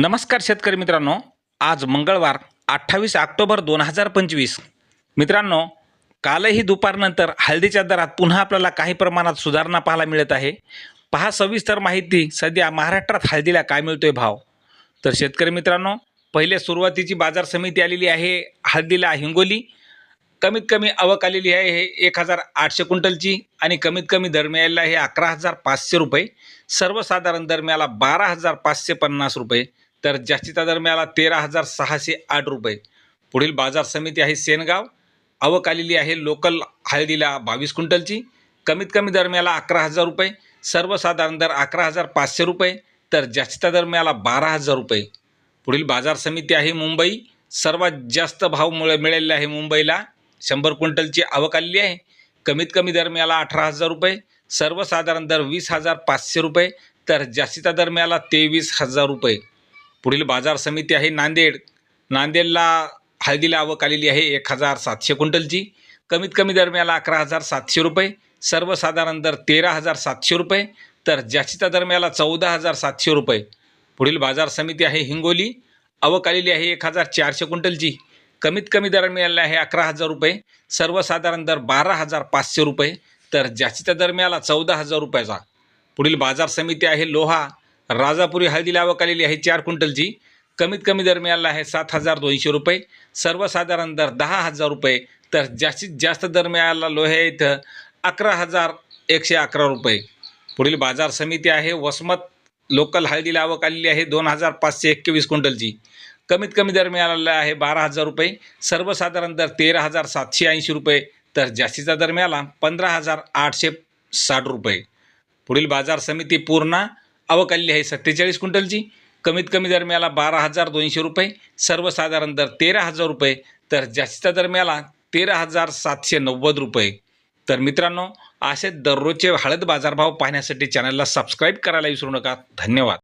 नमस्कार शेतकरी मित्रांनो. आज मंगळवार अठ्ठावीस ऑक्टोबर दोन हजार पंचवीस. मित्रांनो कालही दुपारनंतर हळदीच्या दरात पुन्हा आपल्याला काही प्रमाणात सुधारणा पाहायला मिळत आहे. पहा सविस्तर माहिती सध्या महाराष्ट्रात हळदीला काय मिळतोय भाव. तर शेतकरी मित्रांनो पहिले सुरुवातीची बाजार समिती आलेली आहे हळदीला हिंगोली. कमीत कमी आवक आलेली आहे हे एक हजार आठशे क्विंटलची आणि कमीत कमी दरम्याला हे अकरा हजार पाचशे रुपये. सर्वसाधारण दरम्याला बारा हजार पाचशे पन्नास रुपये. तर जास्तीचा दरम्याला तेरा हजार सहाशे आठ रुपये. पुढील बाजार समिती आहे सेनगाव. आवक आलेली आहे लोकल हळदीला बावीस क्विंटलची. कमीत कमी दरम्याला अकरा हजार रुपये. सर्वसाधारण दर अकरा हजार पाचशे रुपये. तर जास्तीचा दरम्याला बारा हजार रुपये. पुढील बाजार समिती आहे मुंबई. सर्वात जास्त भाव मुळे मिळालेला आहे मुंबईला. शंभर क्विंटलची आवक आलेली आहे. कमीत कमी दरम्याला अठरा हजार रुपये. सर्वसाधारण दर वीस हजार पाचशे रुपये. तर जास्तीचा दरम्याला तेवीस हजार रुपये. पुढील बाजार समिती आहे नांदेड. नांदेडला हळदीला आवक आलेली आहे एक हजार सातशे क्विंटलची. कमीत कमी दरम्याला अकरा हजार सातशे रुपये सर्वसाधारण दर तेरा हजार सातशे रुपये तर जास्तीचा दरम्याला चौदा हजार सातशे रुपये. पुढील बाजार समिती आहे हिंगोली. आवक आलेली आहे एक हजार चारशे क्विंटलची. कमीत कमी दर आहे अकरा हजार रुपये सर्वसाधारण दर बारा हजार पाचशे रुपये तर जास्तीच्या दर मिळाला चौदा हजार रुपयाचा. पुढील बाजार समिती आहे लोहा. राजापुरी हळदी लावक आलेली आहे चार क्विंटलची. कमीत कमी दर मिळाला आहे सात हजार दोनशे रुपये. सर्वसाधारण दर दहा हजार रुपये. तर जास्तीत जास्त दर मिळाला लोह्या इथं अकरा हजार एकशे अकरा रुपये. पुढील बाजार समिती आहे. वसमत लोकल हळदी लावक आलेली आहे दोन हजार पाचशे एकवीस क्विंटलची. कमीत कमी दर मिळालेला आहे बारा हजार रुपये. सर्वसाधारण दर तेरा हजार सातशे ऐंशी रुपये. तर जास्तीचा दर मिळाला पंधरा हजार आठशे साठ रुपये. पुढील बाजार समिती पूर्णा आवक आलेली आहे सत्तेचाळीस क्विंटलची. कमीत कमी दर मिळाला बारा हजार दोनशे रुपये. सर्वसाधारण दर तेरा हजार रुपये. तर जास्तीचा दर मिळाला तेरा हजार सातशे नव्वद रुपये. तर मित्रांनो असे दररोजचे हळद बाजारभाव पाहण्यासाठी चॅनलला सबस्क्राईब करायला विसरू नका. धन्यवाद.